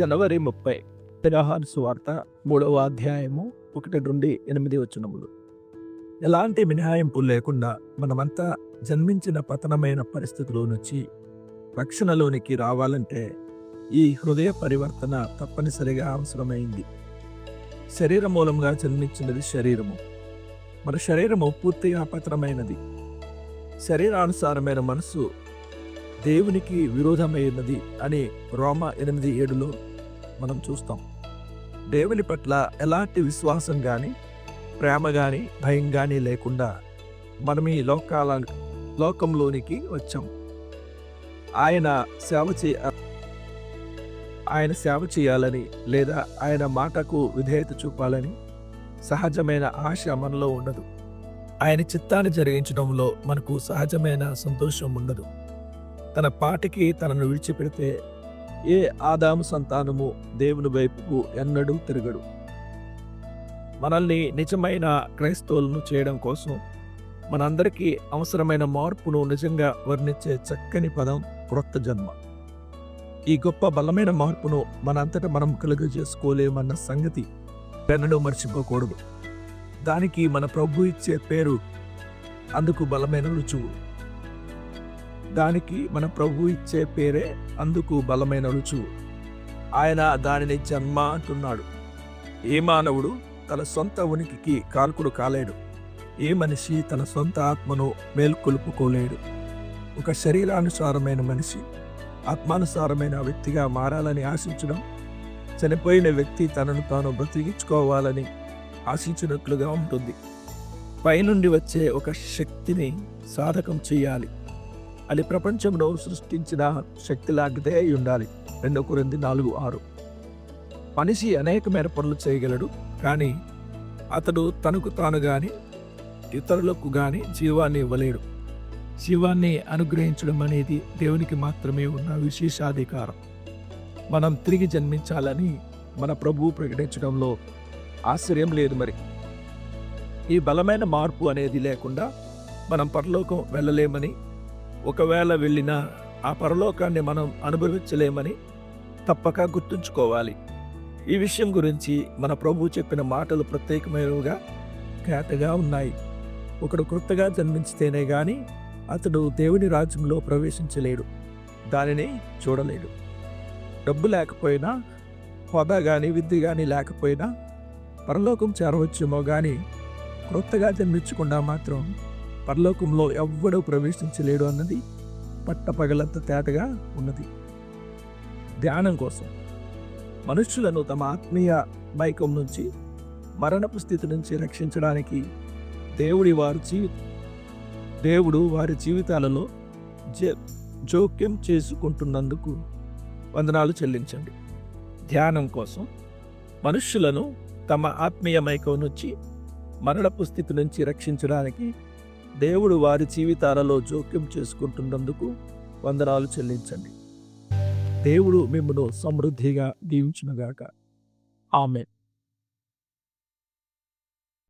జనవరి ముప్పై తెరహాన్ సువార్త మూడవ అధ్యాయము ఒకటి నుండి ఎనిమిది వచనములు. ఎలాంటి మినహాయింపు లేకుండా మనమంతా జన్మించిన పతనమైన పరిస్థితిలో నుంచి రక్షణలోనికి రావాలంటే ఈ హృదయ పరివర్తన తప్పనిసరిగా అవసరమైంది. శరీర మూలంగా జన్మించినది శరీరము. మన శరీరము పూర్తిగా పతనమైనది శరీరానుసారమైన మనసు దేవునికి విరోధమైనది అని రోమ ఎనిమిది ఏడులో మనం చూస్తాం. దేవుని పట్ల ఎలాంటి విశ్వాసం కానీ ప్రేమ కానీ భయం కానీ లేకుండా మనం ఈ లోకాల లోకంలోనికి వచ్చాం. ఆయన సేవ చే ఆయన సేవ చేయాలని లేదా ఆయన మాటకు విధేయత చూపాలని సహజమైన ఆశ మనలో ఉండదు. ఆయన చిత్తాన్ని జరిగించడంలో మనకు సహజమైన సంతోషం ఉండదు. తన పాటికి తనను విడిచిపెడితే ఏ ఆదాము సంతానము దేవుని వైపుకు ఎన్నడూ తిరగడు. మనల్ని నిజమైన క్రైస్తవులను చేయడం కోసం మనందరికీ అవసరమైన మార్పును నిజంగా వర్ణించే చక్కని పదం క్రొత్త జన్మ. ఈ గొప్ప బలమైన మార్పును మనంతటా మనం కలుగజేసుకోలేమన్న సంగతి పెన్నడూ మర్చిపోకూడదు. దానికి మన ప్రభు ఇచ్చే పేరు అందుకు బలమైన రుచువు దానికి మన ప్రభు ఇచ్చే పేరే అందుకు బలమైన రుచువు ఆయన దానిని జన్మ అంటున్నాడు. ఏ మానవుడు తన సొంత ఉనికికి కాల్కుడు కాలేడు. ఏ మనిషి తన సొంత ఆత్మను మేల్కొలుపుకోలేడు. ఒక శరీరానుసారమైన మనిషి ఆత్మానుసారమైన వ్యక్తిగా మారాలని ఆశించడం చనిపోయిన వ్యక్తి తనను తాను బ్రతికించుకోవాలని ఆశించినట్లుగా ఉంటుంది. పైనుండి వచ్చే ఒక శక్తిని సాధకం చేయాలి. అది ప్రపంచంలో సృష్టించిన శక్తి లాంటిదే అయి ఉండాలి. రెండు కొరింది నాలుగు ఆరు. మనిషి అనేకమైన పనులు చేయగలడు కానీ అతడు తనకు తాను కానీ ఇతరులకు కానీ జీవాన్ని ఇవ్వలేడు. జీవాన్ని అనుగ్రహించడం అనేది దేవునికి మాత్రమే ఉన్న విశేషాధికారం. మనం తిరిగి జన్మించాలని మన ప్రభువు ప్రకటించడంలో ఆశ్చర్యం లేదు మరి. ఈ బలమైన మార్పు అనేది లేకుండా మనం పరలోకం వెళ్ళలేమని ఒకవేళ వెళ్ళినా ఆ పరలోకాన్ని మనం అనుభవించలేమని తప్పక గుర్తుంచుకోవాలి. ఈ విషయం గురించి మన ప్రభు చెప్పిన మాటలు ప్రత్యేకమైనవిగా ఖ్యాతగా ఉన్నాయి. ఒకడు కొత్తగా జన్మించితేనే గాని అతడు దేవుని రాజ్యంలో ప్రవేశించలేడు. దానిని చూడలేడు. డబ్బు లేకపోయినా హోదా కానీ విద్య కానీ లేకపోయినా పరలోకం చేరవచ్చేమో కానీ క్రొత్తగా జన్మించకుండా మాత్రం పరలోకంలో ఎవ్వడూ ప్రవేశించలేడు అన్నది పట్టపగలంత తేటగా ఉన్నది. ధ్యానం కోసం మనుష్యులను తమ ఆత్మీయ మైకం నుంచి మరణపు స్థితి నుంచి రక్షించడానికి దేవుడి వారి జీ దేవుడు వారి జీవితాలలో జోక్యం చేసుకుంటున్నందుకు వందనాలు చెల్లించండి. ధ్యానం కోసం మనుష్యులను తమ ఆత్మీయ మైకం నుంచి మరణపు స్థితి నుంచి రక్షించడానికి దేవుడు వారి జీవితాలలో జోక్యం చేసుకుంటున్నందుకు వందనాలు చెల్లించండి. దేవుడు మిమ్మను సమృద్ధిగా దీవించునుగాక. ఆమె